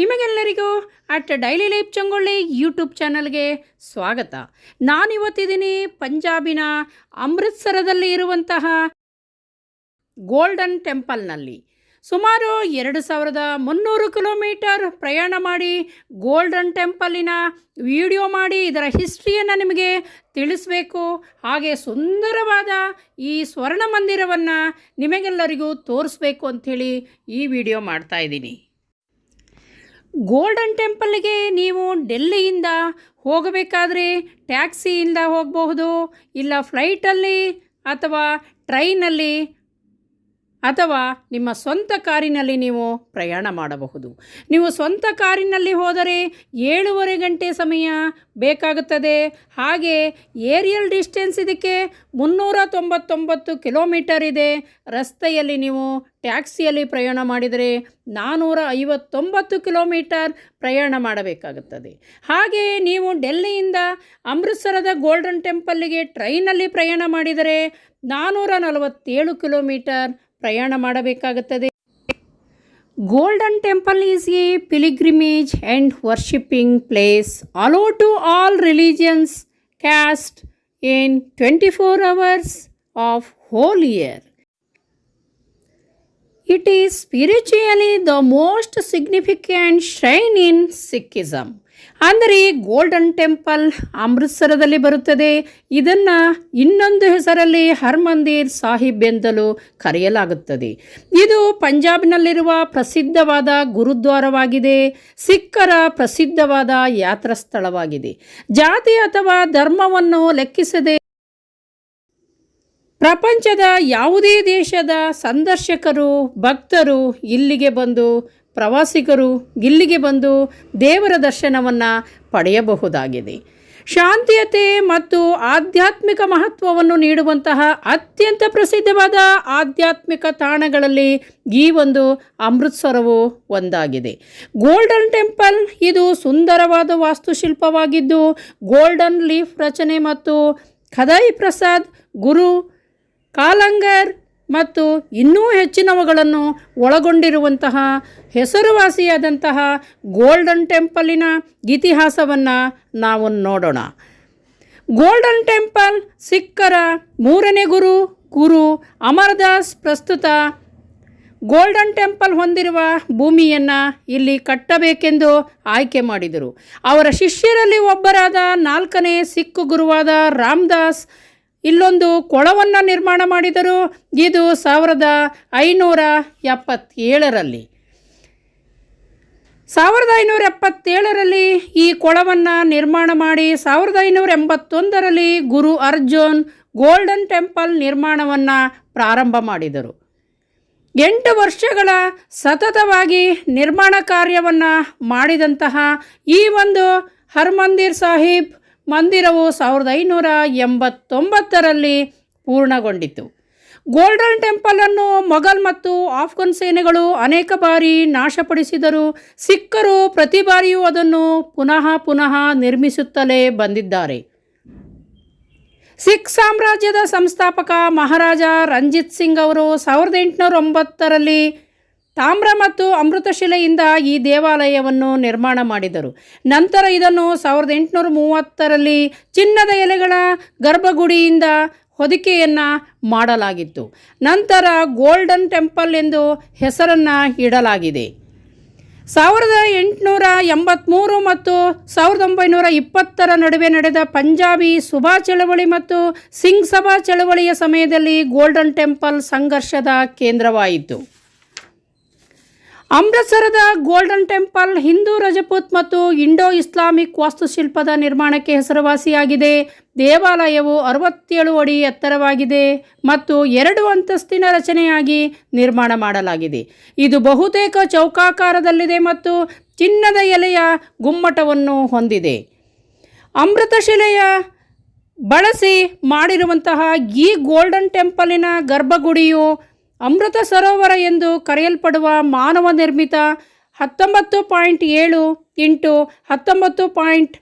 ನಿಮಗೆಲ್ಲರಿಗೂ at daily life Changoli YouTube ಚಾನಲ್ಗೆ ಸ್ವಾಗತ. ನಾನಿವತ್ತಿದ್ದೀನಿ ಪಂಜಾಬಿನ ಅಮೃತ್ಸರದಲ್ಲಿ ಇರುವಂತಹ ಗೋಲ್ಡನ್ ಟೆಂಪಲ್ನಲ್ಲಿ. ಸುಮಾರು ಎರಡು ಸಾವಿರದ ಮುನ್ನೂರು ಕಿಲೋಮೀಟರ್ ಪ್ರಯಾಣ ಮಾಡಿ ಗೋಲ್ಡನ್ ಟೆಂಪಲಿನ ವಿಡಿಯೋ ಮಾಡಿ ಇದರ ಹಿಸ್ಟ್ರಿಯನ್ನು ನಿಮಗೆ ತಿಳಿಸಬೇಕು. ಹಾಗೆ ಸುಂದರವಾದ ಈ ಸ್ವರ್ಣ ಮಂದಿರವನ್ನು ನಿಮಗೆಲ್ಲರಿಗೂ ತೋರಿಸ್ಬೇಕು ಅಂಥೇಳಿ ಈ ವಿಡಿಯೋ ಮಾಡ್ತಾ ಇದ್ದೀನಿ. ಗೋಲ್ಡನ್ ಟೆಂಪಲ್ಗೆ ನೀವು ಡೆಲ್ಲಿಯಿಂದ ಹೋಗಬೇಕಾದ್ರೆ ಟ್ಯಾಕ್ಸಿಯಿಂದ ಹೋಗಬಹುದು ಇಲ್ಲ ಫ್ಲೈಟಲ್ಲಿ ಅಥವಾ ಟ್ರೈನಲ್ಲಿ ಅಥವಾ ನಿಮ್ಮ ಸ್ವಂತ ಕಾರಿನಲ್ಲಿ ನೀವು ಪ್ರಯಾಣ ಮಾಡಬಹುದು. ನೀವು ಸ್ವಂತ ಕಾರಿನಲ್ಲಿ ಹೋದರೆ ಏಳುವರೆ ಗಂಟೆ ಸಮಯ ಬೇಕಾಗುತ್ತದೆ. ಹಾಗೆ ಏರಿಯಲ್ ಡಿಸ್ಟೆನ್ಸ್ ಇದಕ್ಕೆ ಮುನ್ನೂರ ತೊಂಬತ್ತೊಂಬತ್ತು ಕಿಲೋಮೀಟರ್ ಇದೆ. ರಸ್ತೆಯಲ್ಲಿ ನೀವು ಟ್ಯಾಕ್ಸಿಯಲ್ಲಿ ಪ್ರಯಾಣ ಮಾಡಿದರೆ ನಾನ್ನೂರ ಐವತ್ತೊಂಬತ್ತು ಕಿಲೋಮೀಟರ್ ಪ್ರಯಾಣ ಮಾಡಬೇಕಾಗುತ್ತದೆ. ಹಾಗೆಯೇ ನೀವು ಡೆಲ್ಲಿಯಿಂದ ಅಮೃತ್ಸರದ ಗೋಲ್ಡನ್ ಟೆಂಪಲ್ಲಿಗೆ ಟ್ರೈನಲ್ಲಿ ಪ್ರಯಾಣ ಮಾಡಿದರೆ ನಾನ್ನೂರ ನಲವತ್ತೇಳು ಕಿಲೋಮೀಟರ್ ಪ್ರಯಾಣ ಮಾಡಬೇಕಾಗುತ್ತದೆ golden temple is a pilgrimage and worshipping place allow to all religions caste in twenty four hours of whole year It is spiritually the most significant shrine in Sikhism. ಅಂದರೆ golden temple ಅಮೃತ್ಸರದಲ್ಲಿ ಬರುತ್ತದೆ. ಇದನ್ನು ಇನ್ನೊಂದು ಹೆಸರಲ್ಲಿ ಹರ್ಮಂದಿರ್ ಸಾಹಿಬ್ ಎಂದಲೂ ಕರೆಯಲಾಗುತ್ತದೆ. ಇದು ಪಂಜಾಬ್ನಲ್ಲಿರುವ ಪ್ರಸಿದ್ಧವಾದ ಗುರುದ್ವಾರವಾಗಿದೆ. ಸಿಖ್ಖರ ಪ್ರಸಿದ್ಧವಾದ ಯಾತ್ರಾ ಸ್ಥಳವಾಗಿದೆ. ಜಾತಿ ಅಥವಾ ಧರ್ಮವನ್ನು ಲೆಕ್ಕಿಸದೆ ಪ್ರಪಂಚದ ಯಾವುದೇ ದೇಶದ ಸಂದರ್ಶಕರು, ಭಕ್ತರು ಇಲ್ಲಿಗೆ ಬಂದು ಪ್ರವಾಸಿಗರು ಇಲ್ಲಿಗೆ ಬಂದು ದೇವರ ದರ್ಶನವನ್ನು ಪಡೆಯಬಹುದಾಗಿದೆ. ಶಾಂತಿಯತೆ ಮತ್ತು ಆಧ್ಯಾತ್ಮಿಕ ಮಹತ್ವವನ್ನು ನೀಡುವಂತಹ ಅತ್ಯಂತ ಪ್ರಸಿದ್ಧವಾದ ಆಧ್ಯಾತ್ಮಿಕ ತಾಣಗಳಲ್ಲಿ ಈ ಒಂದು ಅಮೃತ್ಸರವು ಒಂದಾಗಿದೆ. ಗೋಲ್ಡನ್ ಟೆಂಪಲ್ ಇದು ಸುಂದರವಾದ ವಾಸ್ತುಶಿಲ್ಪವಾಗಿದ್ದು, ಗೋಲ್ಡನ್ ಲೀಫ್ ರಚನೆ ಮತ್ತು ಖದಾಯಿ ಪ್ರಸಾದ್, ಗುರು ಕಾಲಂಗರ್ ಮತ್ತು ಇನ್ನೂ ಹೆಚ್ಚಿನವುಗಳನ್ನು ಒಳಗೊಂಡಿರುವಂತಹ ಹೆಸರುವಾಸಿಯಾದಂತಹ ಗೋಲ್ಡನ್ ಟೆಂಪಲಿನ ಇತಿಹಾಸವನ್ನು ನಾವು ನೋಡೋಣ. ಗೋಲ್ಡನ್ ಟೆಂಪಲ್ ಸಿಖ್ಖರ ಮೂರನೇ ಗುರು ಗುರು ಅಮರದಾಸ್ ಪ್ರಸ್ತುತ. ಗೋಲ್ಡನ್ ಟೆಂಪಲ್ ಹೊಂದಿರುವ ಭೂಮಿಯನ್ನು ಇಲ್ಲಿ ಕಟ್ಟಬೇಕೆಂದು ಆಯ್ಕೆ ಮಾಡಿದರು. ಅವರ ಶಿಷ್ಯರಲ್ಲಿ ಒಬ್ಬರಾದ ನಾಲ್ಕನೇ ಸಿಖ್ ಗುರುವಾದ ರಾಮದಾಸ್ ಇಲ್ಲೊಂದು ಕೊಳವನ್ನು ನಿರ್ಮಾಣ ಮಾಡಿದರು. ಇದು ಸಾವಿರದ ಐನೂರ ಎಪ್ಪತ್ತೇಳರಲ್ಲಿ. ಸಾವಿರದ ಐನೂರ ಎಪ್ಪತ್ತೇಳರಲ್ಲಿ ಈ ಕೊಳವನ್ನು ನಿರ್ಮಾಣ ಮಾಡಿ ಸಾವಿರದ ಐನೂರ ಎಂಬತ್ತೊಂದರಲ್ಲಿ ಗುರು ಅರ್ಜುನ್ ಗೋಲ್ಡನ್ ಟೆಂಪಲ್ ನಿರ್ಮಾಣವನ್ನು ಪ್ರಾರಂಭ ಮಾಡಿದರು. ಎಂಟು ವರ್ಷಗಳ ಸತತವಾಗಿ ನಿರ್ಮಾಣ ಕಾರ್ಯವನ್ನು ಮಾಡಿದಂತಹ ಈ ಒಂದು ಹರ್ಮಂದಿರ್ ಸಾಹಿಬ್ ಮಂದಿರವು ಸಾವಿರದ ಐನೂರ ಎಂಬತ್ತೊಂಬತ್ತರಲ್ಲಿ ಪೂರ್ಣಗೊಂಡಿತು. ಗೋಲ್ಡನ್ ಟೆಂಪಲನ್ನು ಮೊಘಲ್ ಮತ್ತು ಆಫ್ಘನ್ ಸೇನೆಗಳು ಅನೇಕ ಬಾರಿ ನಾಶಪಡಿಸಿದರು ಸಿಖ್ಖರು ಪ್ರತಿ ಬಾರಿಯೂ ಅದನ್ನು ಪುನಃ ಪುನಃ ನಿರ್ಮಿಸುತ್ತಲೇ ಬಂದಿದ್ದಾರೆ. ಸಿಖ್ ಸಾಮ್ರಾಜ್ಯದ ಸಂಸ್ಥಾಪಕ ಮಹಾರಾಜ ರಂಜಿತ್ ಸಿಂಗ್ ಅವರು ಸಾವಿರದ ಎಂಟುನೂರ ಒಂಬತ್ತರಲ್ಲಿ ತಾಮ್ರ ಮತ್ತು ಅಮೃತಶಿಲೆಯಿಂದ ಈ ದೇವಾಲಯವನ್ನು ನಿರ್ಮಾಣ ಮಾಡಿದರು. ನಂತರ ಇದನ್ನು ಸಾವಿರದ ಎಂಟುನೂರ ಮೂವತ್ತರಲ್ಲಿ ಚಿನ್ನದ ಎಲೆಗಳ ಗರ್ಭಗುಡಿಯಿಂದ ಹೊದಿಕೆಯನ್ನು ಮಾಡಲಾಗಿತ್ತು. ನಂತರ ಗೋಲ್ಡನ್ ಟೆಂಪಲ್ ಎಂದು ಹೆಸರನ್ನು ಇಡಲಾಗಿದೆ. ಸಾವಿರದ ಎಂಟುನೂರ ಎಂಬತ್ತ್ಮೂರು ಮತ್ತು ಸಾವಿರದ ಒಂಬೈನೂರ ಇಪ್ಪತ್ತರ ನಡುವೆ ನಡೆದ ಪಂಜಾಬಿ ಸುಭಾ ಚಳವಳಿ ಮತ್ತು ಸಿಂಗ್ ಸಭಾ ಚಳವಳಿಯ ಸಮಯದಲ್ಲಿ ಗೋಲ್ಡನ್ ಟೆಂಪಲ್ ಸಂಘರ್ಷದ ಕೇಂದ್ರವಾಯಿತು. ಅಮೃತ್ಸರದ ಗೋಲ್ಡನ್ ಟೆಂಪಲ್, ಹಿಂದೂ ರಜಪೂತ್ ಮತ್ತು ಇಂಡೋ ಇಸ್ಲಾಮಿಕ್ ವಾಸ್ತುಶಿಲ್ಪದ ನಿರ್ಮಾಣಕ್ಕೆ ಹೆಸರುವಾಸಿಯಾಗಿದೆ. ದೇವಾಲಯವು ಅರವತ್ತೇಳು ಅಡಿ ಎತ್ತರವಾಗಿದೆ ಮತ್ತು ಎರಡು ಅಂತಸ್ತಿನ ರಚನೆಯಾಗಿ ನಿರ್ಮಾಣ ಮಾಡಲಾಗಿದೆ. ಇದು ಬಹುತೇಕ ಚೌಕಾಕಾರದಲ್ಲಿದೆ ಮತ್ತು ಚಿನ್ನದ ಎಲೆಯ ಗುಮ್ಮಟವನ್ನು ಹೊಂದಿದೆ. ಅಮೃತಶಿಲೆಯ ಬಳಸಿ ಮಾಡಿರುವಂತಹ ಈ ಗೋಲ್ಡನ್ ಟೆಂಪಲಿನ ಗರ್ಭಗುಡಿಯು ಅಮೃತ ಸರೋವರ ಎಂದು ಕರೆಯಲ್ಪಡುವ ಮಾನವ ನಿರ್ಮಿತ ಹತ್ತೊಂಬತ್ತು ಪಾಯಿಂಟ್ ಏಳು ಇಂಟು ಹತ್ತೊಂಬತ್ತು ಪಾಯಿಂಟ್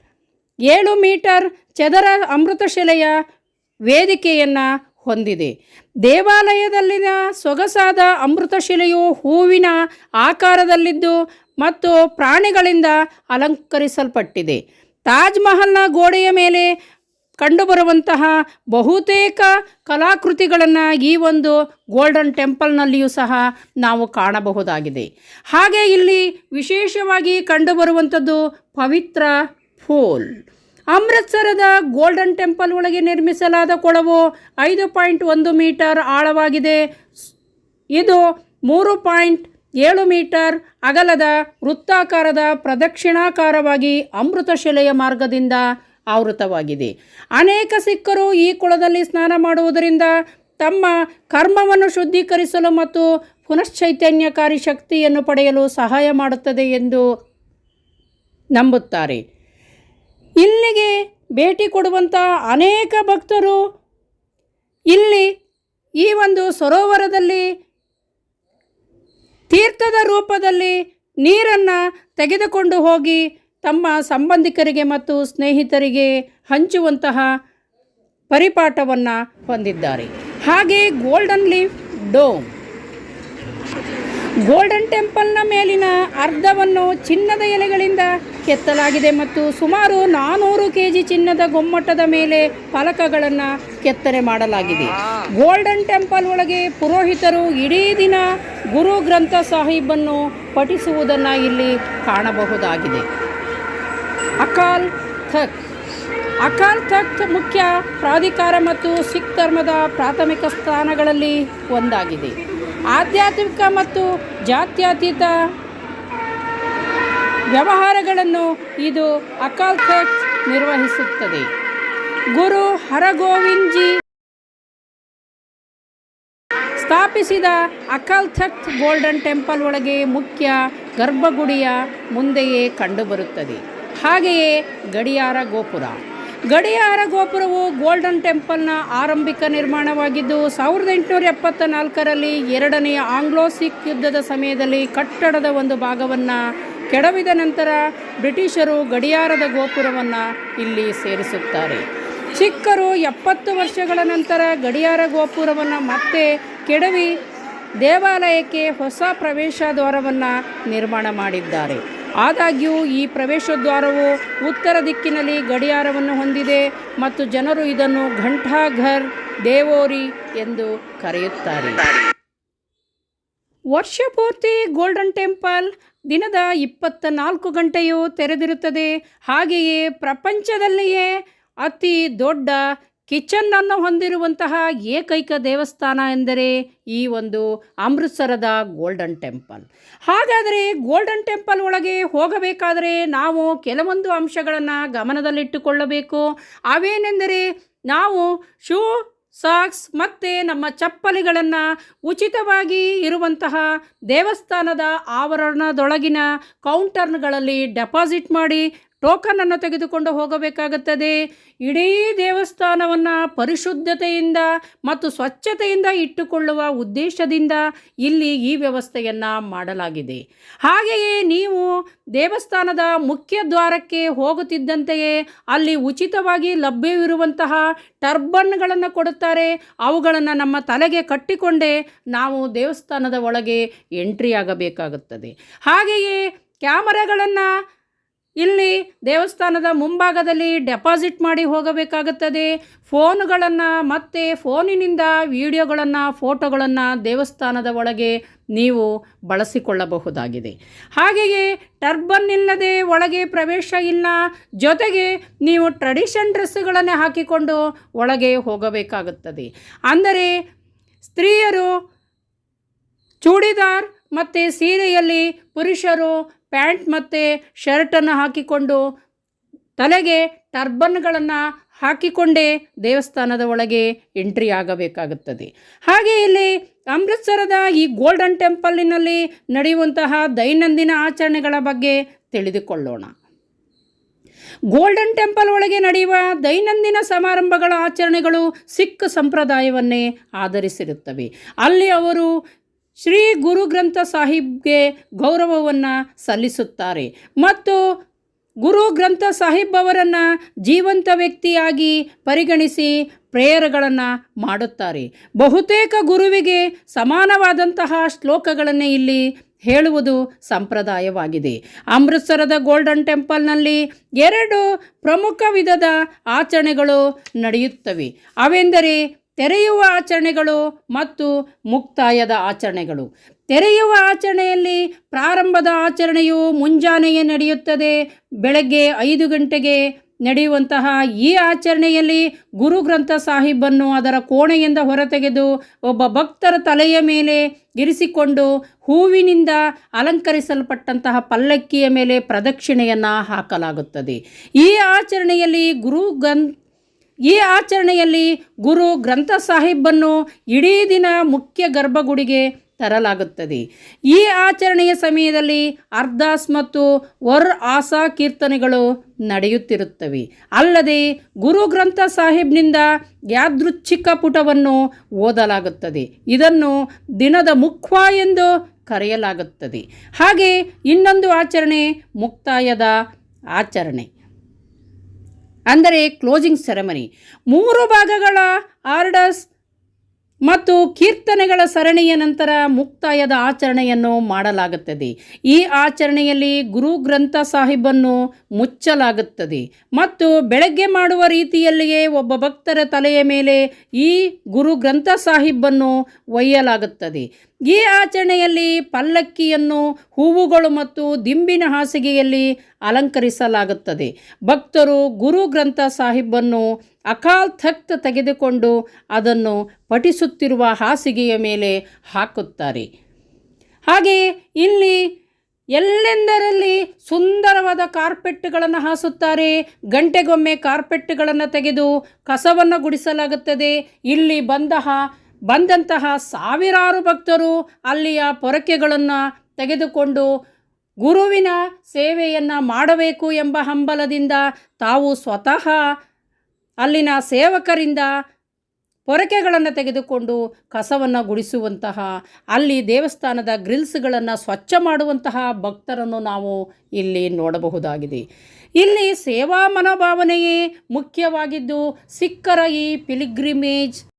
ಏಳು ಮೀಟರ್ ಚದರ ಅಮೃತಶಿಲೆಯ ವೇದಿಕೆಯನ್ನು ಹೊಂದಿದೆ. ದೇವಾಲಯದಲ್ಲಿನ ಸೊಗಸಾದ ಅಮೃತಶಿಲೆಯು ಹೂವಿನ ಆಕಾರದಲ್ಲಿದ್ದು ಮತ್ತು ಪ್ರಾಣಿಗಳಿಂದ ಅಲಂಕರಿಸಲ್ಪಟ್ಟಿದೆ. ತಾಜ್ ಮಹಲ್ನ ಗೋಡೆಯ ಮೇಲೆ ಕಂಡುಬರುವಂತಹ ಬಹುತೇಕ ಕಲಾಕೃತಿಗಳನ್ನು ಈ ಒಂದು ಗೋಲ್ಡನ್ ಟೆಂಪಲ್ನಲ್ಲಿಯೂ ಸಹ ನಾವು ಕಾಣಬಹುದಾಗಿದೆ. ಹಾಗೆ ಇಲ್ಲಿ ವಿಶೇಷವಾಗಿ ಕಂಡುಬರುವಂಥದ್ದು ಪವಿತ್ರ ಫೋಲ್ ಅಮೃತ್ಸರದ ಗೋಲ್ಡನ್ ಟೆಂಪಲ್ ಒಳಗೆ ನಿರ್ಮಿಸಲಾದ ಕೊಳವು ಐದು ಪಾಯಿಂಟ್ ಒಂದು ಮೀಟರ್ ಆಳವಾಗಿದೆ. ಇದು ಮೂರು ಪಾಯಿಂಟ್ ಏಳು ಮೀಟರ್ ಅಗಲದ ವೃತ್ತಾಕಾರದ ಪ್ರದಕ್ಷಿಣಾಕಾರವಾಗಿ ಅಮೃತಶಿಲೆಯ ಮಾರ್ಗದಿಂದ ಆವೃತವಾಗಿದೆ. ಅನೇಕ ಸಿಕ್ಕರು ಈ ಕುಳದಲ್ಲಿ ಸ್ನಾನ ಮಾಡುವುದರಿಂದ ತಮ್ಮ ಕರ್ಮವನ್ನು ಶುದ್ಧೀಕರಿಸಲು ಮತ್ತು ಪುನಶ್ಚೈತನ್ಯಕಾರಿ ಶಕ್ತಿಯನ್ನು ಪಡೆಯಲು ಸಹಾಯ ಮಾಡುತ್ತದೆ ಎಂದು ನಂಬುತ್ತಾರೆ. ಇಲ್ಲಿಗೆ ಭೇಟಿ ಕೊಡುವಂಥ ಅನೇಕ ಭಕ್ತರು ಇಲ್ಲಿ ಈ ಒಂದು ಸರೋವರದಲ್ಲಿ ತೀರ್ಥದ ರೂಪದಲ್ಲಿ ನೀರನ್ನು ತೆಗೆದುಕೊಂಡು ಹೋಗಿ ತಮ್ಮ ಸಂಬಂಧಿಕರಿಗೆ ಮತ್ತು ಸ್ನೇಹಿತರಿಗೆ ಹಂಚುವಂತಹ ಪರಿಪಾಠವನ್ನು ಹೊಂದಿದ್ದಾರೆ. ಹಾಗೆ ಗೋಲ್ಡನ್ ಲೀಫ್ ಡೋಮ್ ಗೋಲ್ಡನ್ ಟೆಂಪಲ್ನ ಮೇಲಿನ ಅರ್ಧವನ್ನು ಚಿನ್ನದ ಎಲೆಗಳಿಂದ ಕೆತ್ತಲಾಗಿದೆ ಮತ್ತು ಸುಮಾರು ನಾನೂರು ಕೆ ಜಿ ಚಿನ್ನದ ಗೊಮ್ಮಟದ ಮೇಲೆ ಫಲಕಗಳನ್ನು ಕೆತ್ತನೆ ಮಾಡಲಾಗಿದೆ. ಗೋಲ್ಡನ್ ಟೆಂಪಲ್ ಒಳಗೆ ಪುರೋಹಿತರು ಇಡೀ ದಿನ ಗುರು ಗ್ರಂಥ ಸಾಹಿಬನ್ನು ಪಠಿಸುವುದನ್ನು ಇಲ್ಲಿ ಕಾಣಬಹುದಾಗಿದೆ. ಅಕಾಲ್ ತಖ್ ಅಕಾಲ್ ತಖ್ತ್ ಮುಖ್ಯ ಪ್ರಾಧಿಕಾರ ಮತ್ತು ಸಿಖ್ ಧರ್ಮದ ಪ್ರಾಥಮಿಕ ಸ್ಥಾನಗಳಲ್ಲಿ ಒಂದಾಗಿದೆ. ಆಧ್ಯಾತ್ಮಿಕ ಮತ್ತು ಜಾತ್ಯತೀತ ವ್ಯವಹಾರಗಳನ್ನು ಇದು ಅಕಾಲ್ ತಖ್ತ್ ನಿರ್ವಹಿಸುತ್ತದೆ. ಗುರು ಹರಗೋವಿಂದ್ ಜಿ ಸ್ಥಾಪಿಸಿದ ಅಕಾಲ್ ತಖ್ತ್ ಗೋಲ್ಡನ್ ಟೆಂಪಲ್ ಒಳಗೆ ಮುಖ್ಯ ಗರ್ಭಗುಡಿಯ ಮುಂದೆಯೇ ಕಂಡುಬರುತ್ತದೆ. ಹಾಗೆಯೇ ಗಡಿಯಾರ ಗೋಪುರ. ಗಡಿಯಾರ ಗೋಪುರವು ಗೋಲ್ಡನ್ ಟೆಂಪಲ್ನ ಆರಂಭಿಕ ನಿರ್ಮಾಣವಾಗಿದ್ದು, ಸಾವಿರದ ಎಂಟುನೂರ ಎಪ್ಪತ್ತ ನಾಲ್ಕರಲ್ಲಿ ಎರಡನೆಯ ಆಂಗ್ಲೋ ಸಿಖ್ ಯುದ್ಧದ ಸಮಯದಲ್ಲಿ ಕಟ್ಟಡದ ಒಂದು ಭಾಗವನ್ನು ಕೆಡವಿದ ನಂತರ ಬ್ರಿಟಿಷರು ಗಡಿಯಾರದ ಗೋಪುರವನ್ನು ಇಲ್ಲಿ ಸೇರಿಸುತ್ತಾರೆ. ಸಿಖ್ಖರು ಎಪ್ಪತ್ತು ವರ್ಷಗಳ ನಂತರ ಗಡಿಯಾರ ಗೋಪುರವನ್ನು ಮತ್ತೆ ಕೆಡವಿ ದೇವಾಲಯಕ್ಕೆ ಹೊಸ ಪ್ರವೇಶ ದ್ವಾರವನ್ನು ನಿರ್ಮಾಣ ಮಾಡಿದ್ದಾರೆ. ಆದಾಗ್ಯೂ ಈ ಪ್ರವೇಶದ್ವಾರವು ಉತ್ತರ ದಿಕ್ಕಿನಲ್ಲಿ ಗಡಿಯಾರವನ್ನು ಹೊಂದಿದೆ ಮತ್ತು ಜನರು ಇದನ್ನು ಘಂಟಾಘರ್ ದೇವೋರಿ ಎಂದು ಕರೆಯುತ್ತಾರೆ. ವರ್ಷಪೂರ್ತಿ ಗೋಲ್ಡನ್ ಟೆಂಪಲ್ ದಿನದ ಇಪ್ಪತ್ತ ನಾಲ್ಕು ಗಂಟೆಯೂ ತೆರೆದಿರುತ್ತದೆ. ಹಾಗೆಯೇ ಪ್ರಪಂಚದಲ್ಲಿಯೇ ಅತಿ ದೊಡ್ಡ ಕಿಚನ್ನನ್ನು ಹೊಂದಿರುವಂತಹ ಏಕೈಕ ದೇವಸ್ಥಾನ ಎಂದರೆ ಈ ಒಂದು ಅಮೃತ್ಸರದ ಗೋಲ್ಡನ್ ಟೆಂಪಲ್. ಹಾಗಾದರೆ ಗೋಲ್ಡನ್ ಟೆಂಪಲ್ ಒಳಗೆ ಹೋಗಬೇಕಾದರೆ ನಾವು ಕೆಲವೊಂದು ಅಂಶಗಳನ್ನು ಗಮನದಲ್ಲಿಟ್ಟುಕೊಳ್ಳಬೇಕು. ಅವೇನೆಂದರೆ ನಾವು ಶೂ, ಸಾಕ್ಸ್ ಮತ್ತು ನಮ್ಮ ಚಪ್ಪಲಿಗಳನ್ನು ಉಚಿತವಾಗಿ ಇರುವಂತಹ ದೇವಸ್ಥಾನದ ಆವರಣದೊಳಗಿನ ಕೌಂಟರ್ಗಳಲ್ಲಿ ಡೆಪಾಸಿಟ್ ಮಾಡಿ ಟೋಕನನ್ನು ತೆಗೆದುಕೊಂಡು ಹೋಗಬೇಕಾಗುತ್ತದೆ. ಇಡೀ ದೇವಸ್ಥಾನವನ್ನು ಪರಿಶುದ್ಧತೆಯಿಂದ ಮತ್ತು ಸ್ವಚ್ಛತೆಯಿಂದ ಇಟ್ಟುಕೊಳ್ಳುವ ಉದ್ದೇಶದಿಂದ ಇಲ್ಲಿ ಈ ವ್ಯವಸ್ಥೆಯನ್ನು ಮಾಡಲಾಗಿದೆ. ಹಾಗೆಯೇ ನೀವು ದೇವಸ್ಥಾನದ ಮುಖ್ಯ ದ್ವಾರಕ್ಕೆ ಹೋಗುತ್ತಿದ್ದಂತೆಯೇ ಅಲ್ಲಿ ಉಚಿತವಾಗಿ ಲಭ್ಯವಿರುವಂತಹ ಟರ್ಬನ್ಗಳನ್ನು ಕೊಡುತ್ತಾರೆ. ಅವುಗಳನ್ನು ನಮ್ಮ ತಲೆಗೆ ಕಟ್ಟಿಕೊಂಡೇ ನಾವು ದೇವಸ್ಥಾನದ ಒಳಗೆ ಎಂಟ್ರಿ ಆಗಬೇಕಾಗುತ್ತದೆ ಹಾಗೆಯೇ ಕ್ಯಾಮರಾಗಳನ್ನು ಇಲ್ಲಿ ದೇವಸ್ಥಾನದ ಮುಂಭಾಗದಲ್ಲಿ ಡೆಪಾಸಿಟ್ ಮಾಡಿ ಹೋಗಬೇಕಾಗುತ್ತದೆ. ಫೋನುಗಳನ್ನು ಮತ್ತು ಫೋನಿನಿಂದ ವಿಡಿಯೋಗಳನ್ನು, ಫೋಟೋಗಳನ್ನು ದೇವಸ್ಥಾನದ ಒಳಗೆ ನೀವು ಬಳಸಿಕೊಳ್ಳಬಹುದಾಗಿದೆ. ಹಾಗೆಯೇ ಟರ್ಬನ್ ಇಲ್ಲದೆ ಒಳಗೆ ಪ್ರವೇಶ ಇಲ್ಲ. ಜೊತೆಗೆ ನೀವು ಟ್ರೆಡಿಷನ್ ಡ್ರೆಸ್ಸುಗಳನ್ನೇ ಹಾಕಿಕೊಂಡು ಒಳಗೆ ಹೋಗಬೇಕಾಗುತ್ತದೆ. ಅಂದರೆ ಸ್ತ್ರೀಯರು, ಚೂಡಿದಾರ್ ಮತ್ತು ಸೀರೆಯಲ್ಲಿ ಪುರುಷರು ಪ್ಯಾಂಟ್ ಮತ್ತು ಶರ್ಟನ್ನು ಹಾಕಿಕೊಂಡು ತಲೆಗೆ ಟರ್ಬನ್ಗಳನ್ನು ಹಾಕಿಕೊಂಡೇ ದೇವಸ್ಥಾನದ ಒಳಗೆ ಎಂಟ್ರಿ ಆಗಬೇಕಾಗುತ್ತದೆ. ಹಾಗೆ ಇಲ್ಲಿ ಅಮೃತ್ಸರದ ಈ ಗೋಲ್ಡನ್ ಟೆಂಪಲ್ನಲ್ಲಿ ನಡೆಯುವಂತಹ ದೈನಂದಿನ ಆಚರಣೆಗಳ ಬಗ್ಗೆ ತಿಳಿದುಕೊಳ್ಳೋಣ. ಗೋಲ್ಡನ್ ಟೆಂಪಲ್ ಒಳಗೆ ನಡೆಯುವ ದೈನಂದಿನ ಸಮಾರಂಭಗಳ ಆಚರಣೆಗಳು ಸಿಖ್ ಸಂಪ್ರದಾಯವನ್ನೇ ಆಧರಿಸಿರುತ್ತವೆ. ಅಲ್ಲಿ ಅವರು ಶ್ರೀ ಗುರು ಗ್ರಂಥ ಸಾಹಿಬ್ಗೆ ಗೌರವವನ್ನು ಸಲ್ಲಿಸುತ್ತಾರೆ. ಮತ್ತು ಗುರು ಗ್ರಂಥ ಸಾಹಿಬ್ ಅವರನ್ನು ಜೀವಂತ ವ್ಯಕ್ತಿಯಾಗಿ ಪರಿಗಣಿಸಿ ಪ್ರೇಯರ್ಗಳನ್ನು ಮಾಡುತ್ತಾರೆ. ಬಹುತೇಕ ಗುರುವಿಗೆ ಸಮಾನವಾದಂತಹ ಶ್ಲೋಕಗಳನ್ನೇ ಇಲ್ಲಿ ಹೇಳುವುದು ಸಂಪ್ರದಾಯವಾಗಿದೆ. ಅಮೃತ್ಸರದ ಗೋಲ್ಡನ್ ಟೆಂಪಲ್ನಲ್ಲಿ ಎರಡು ಪ್ರಮುಖ ವಿಧದ ಆಚರಣೆಗಳು ನಡೆಯುತ್ತವೆ. ಅವೆಂದರೆ ತೆರೆಯುವ ಆಚರಣೆಗಳು ಮತ್ತು ಮುಕ್ತಾಯದ ಆಚರಣೆಗಳು. ತೆರೆಯುವ ಆಚರಣೆಯಲ್ಲಿ ಪ್ರಾರಂಭದ ಆಚರಣೆಯು ಮುಂಜಾನೆಯೇ ನಡೆಯುತ್ತದೆ. ಬೆಳಗ್ಗೆ ಐದು ಗಂಟೆಗೆ ನಡೆಯುವಂತಹ ಈ ಆಚರಣೆಯಲ್ಲಿ ಗುರು ಗ್ರಂಥ ಸಾಹಿಬನ್ನು ಅದರ ಕೋಣೆಯಿಂದ ಹೊರತೆಗೆದು ಒಬ್ಬ ಭಕ್ತರ ತಲೆಯ ಮೇಲೆ ಇರಿಸಿಕೊಂಡು ಹೂವಿನಿಂದ ಅಲಂಕರಿಸಲ್ಪಟ್ಟಂತಹ ಪಲ್ಲಕ್ಕಿಯ ಮೇಲೆ ಪ್ರದಕ್ಷಿಣೆಯನ್ನು ಹಾಕಲಾಗುತ್ತದೆ. ಈ ಆಚರಣೆಯಲ್ಲಿ ಗುರು ಗನ್ ಈ ಆಚರಣೆಯಲ್ಲಿ ಗುರು ಗ್ರಂಥ ಸಾಹಿಬನ್ನು ಇಡೀ ದಿನ ಮುಖ್ಯ ಗರ್ಭಗುಡಿಗೆ ತರಲಾಗುತ್ತದೆ. ಈ ಆಚರಣೆಯ ಸಮಯದಲ್ಲಿ ಅರ್ದಾಸ್ ಮತ್ತು ವರ್ ಆಸಾ ಕೀರ್ತನೆಗಳು ನಡೆಯುತ್ತಿರುತ್ತವೆ. ಅಲ್ಲದೆ ಗುರು ಗ್ರಂಥ ಸಾಹಿಬ್ನಿಂದ ಯಾದೃಚ್ಛಿಕ ಪುಟವನ್ನು ಓದಲಾಗುತ್ತದೆ. ಇದನ್ನು ದಿನದ ಮುಖ್ವ ಎಂದು ಕರೆಯಲಾಗುತ್ತದೆ. ಹಾಗೆ ಇನ್ನೊಂದು ಆಚರಣೆ ಮುಕ್ತಾಯದ ಆಚರಣೆ. ಅಂದರೆ ಕ್ಲೋಸಿಂಗ್ ಸೆರೆಮನಿ ಮೂರು ಭಾಗಗಳ ಆರ್ಡರ್ಸ್ ಮತ್ತು ಕೀರ್ತನೆಗಳ ಸರಣಿಯ ನಂತರ ಮುಕ್ತಾಯದ ಆಚರಣೆಯನ್ನು ಮಾಡಲಾಗುತ್ತದೆ. ಈ ಆಚರಣೆಯಲ್ಲಿ ಗುರು ಗ್ರಂಥ ಸಾಹಿಬನ್ನು ಮುಚ್ಚಲಾಗುತ್ತದೆ. ಮತ್ತು ಬೆಳಗ್ಗೆ ಮಾಡುವ ರೀತಿಯಲ್ಲಿಯೇ ಒಬ್ಬ ಭಕ್ತರ ತಲೆಯ ಮೇಲೆ ಈ ಗುರು ಗ್ರಂಥ ಸಾಹಿಬನ್ನು ಒಯ್ಯಲಾಗುತ್ತದೆ. ಈ ಆಚರಣೆಯಲ್ಲಿ ಪಲ್ಲಕ್ಕಿಯನ್ನು ಹೂವುಗಳು ಮತ್ತು ದಿಂಬಿನ ಹಾಸಿಗೆಯಲ್ಲಿ ಅಲಂಕರಿಸಲಾಗುತ್ತದೆ. ಭಕ್ತರು ಗುರು ಗ್ರಂಥ ಸಾಹಿಬನ್ನು ಅಕಾಲ್ ತಖ್ತ್ ತೆಗೆದುಕೊಂಡು ಅದನ್ನು ಪಠಿಸುತ್ತಿರುವ ಹಾಸಿಗೆಯ ಮೇಲೆ ಹಾಕುತ್ತಾರೆ. ಹಾಗೆ ಇಲ್ಲಿ ಎಲ್ಲೆಂದರಲ್ಲಿ ಸುಂದರವಾದ ಕಾರ್ಪೆಟ್ಗಳನ್ನು ಹಾಸುತ್ತಾರೆ. ಗಂಟೆಗೊಮ್ಮೆ ಕಾರ್ಪೆಟ್ಗಳನ್ನು ತೆಗೆದು ಕಸವನ್ನು ಗುಡಿಸಲಾಗುತ್ತದೆ. ಇಲ್ಲಿ ಬಂದಹ ಬಂದಂತಹ ಸಾವಿರಾರು ಭಕ್ತರು ಅಲ್ಲಿಯ ಪೊರಕೆಗಳನ್ನು ತೆಗೆದುಕೊಂಡು ಗುರುವಿನ ಸೇವೆಯನ್ನು ಮಾಡಬೇಕು ಎಂಬ ಹಂಬಲದಿಂದ ತಾವು ಸ್ವತಃ ಅಲ್ಲಿನ ಸೇವಕರಿಂದ ಪೊರಕೆಗಳನ್ನು ತೆಗೆದುಕೊಂಡು ಕಸವನ್ನು ಗುಡಿಸುವಂತಹ, ಅಲ್ಲಿ ದೇವಸ್ಥಾನದ ಗ್ರಿಲ್ಸ್ಗಳನ್ನು ಸ್ವಚ್ಛ ಮಾಡುವಂತಹ ಭಕ್ತರನ್ನು ನಾವು ಇಲ್ಲಿ ನೋಡಬಹುದಾಗಿದೆ. ಇಲ್ಲಿ ಸೇವಾ ಮನೋಭಾವನೆಯೇ ಮುಖ್ಯವಾಗಿದ್ದು ಸಿಕ್ಕರ ಈ ಪಿಲಿಗ್ರಿಮೇಜ್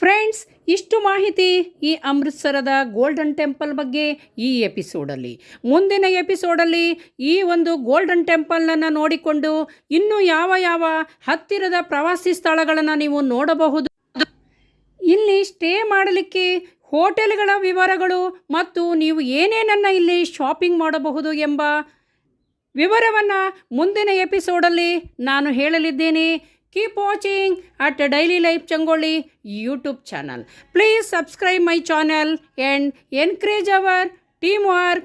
ಫ್ರೆಂಡ್ಸ್, ಇಷ್ಟು ಮಾಹಿತಿ ಈ ಅಮೃತ್ಸರದ ಗೋಲ್ಡನ್ ಟೆಂಪಲ್ ಬಗ್ಗೆ ಈ ಎಪಿಸೋಡಲ್ಲಿ. ಮುಂದಿನ ಎಪಿಸೋಡಲ್ಲಿ ಈ ಒಂದು ಗೋಲ್ಡನ್ ಟೆಂಪಲನ್ನು ನೋಡಿಕೊಂಡು ಇನ್ನೂ ಯಾವ ಯಾವ ಹತ್ತಿರದ ಪ್ರವಾಸಿ ಸ್ಥಳಗಳನ್ನು ನೀವು ನೋಡಬಹುದು. ಇಲ್ಲಿ ಸ್ಟೇ ಮಾಡಲಿಕ್ಕೆ ಹೋಟೆಲ್ಗಳ ವಿವರಗಳು ಮತ್ತು ನೀವು ಏನೇನನ್ನು ಇಲ್ಲಿ ಶಾಪಿಂಗ್ ಮಾಡಬಹುದು ಎಂಬ ವಿವರವನ್ನು ಮುಂದಿನ ಎಪಿಸೋಡಲ್ಲಿ ನಾನು ಹೇಳಲಿದ್ದೇನೆ. Keep watching at Daily Life Changoli YouTube channel. Please subscribe my channel and encourage our teamwork.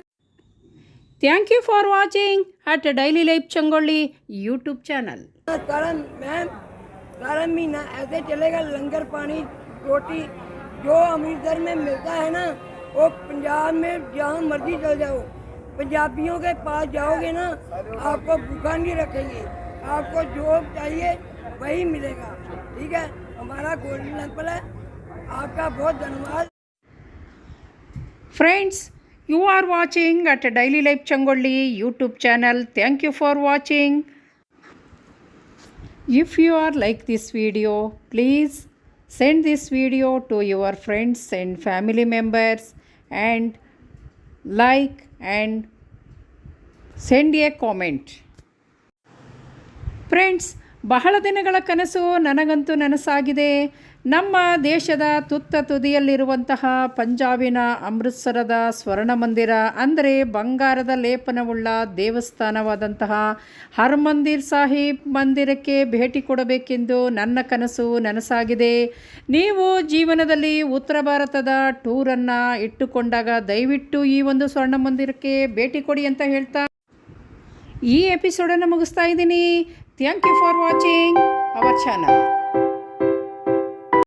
Thank you for watching at Daily Life Changoli YouTube channel. करम मैम me na ऐसे चलेगा लंगर पानी रोटी जो अमृतसर में मिलता है ना वो पंजाब में जहाँ मर्ज़ी चल जाओ पंजाबियों के पास जाओगे ना आपको भूखा नहीं रखेंगे आपको जो चाहिए वही मिलेगा ठीक है हमारा गोल्डन टेंपल है आपका बहुत धन्यवाद friends you are watching at daily life Changoli YouTube channel thank you for watching If you are like this video, please send this video to your friends and family members and like and send a comment. Friends, ಬಹಳ ದಿನಗಳ ಕನಸು ನನಗಂತೂ ನನಸಾಗಿದೆ. ನಮ್ಮ ದೇಶದ ತುತ್ತ ತುದಿಯಲ್ಲಿರುವಂತಹ ಪಂಜಾಬಿನ ಅಮೃತ್ಸರದ ಸ್ವರ್ಣ ಮಂದಿರ ಅಂದರೆ ಬಂಗಾರದ ಲೇಪನವುಳ್ಳ ದೇವಸ್ಥಾನವಾದಂತಹ ಹರ್ಮಂದಿರ್ ಸಾಹಿಬ್ ಮಂದಿರಕ್ಕೆ ಭೇಟಿ ಕೊಡಬೇಕೆಂದು ನನ್ನ ಕನಸು ನನಸಾಗಿದೆ. ನೀವು ಜೀವನದಲ್ಲಿ ಉತ್ತರ ಭಾರತದ ಟೂರನ್ನು ಇಟ್ಟುಕೊಂಡಾಗ ದಯವಿಟ್ಟು ಈ ಒಂದು ಸ್ವರ್ಣ ಮಂದಿರಕ್ಕೆ ಭೇಟಿ ಕೊಡಿ ಅಂತ ಹೇಳ್ತಾ ಈ ಎಪಿಸೋಡನ್ನು ಮುಗಿಸ್ತಾ ಇದ್ದೀನಿ. Thank you for watching our channel.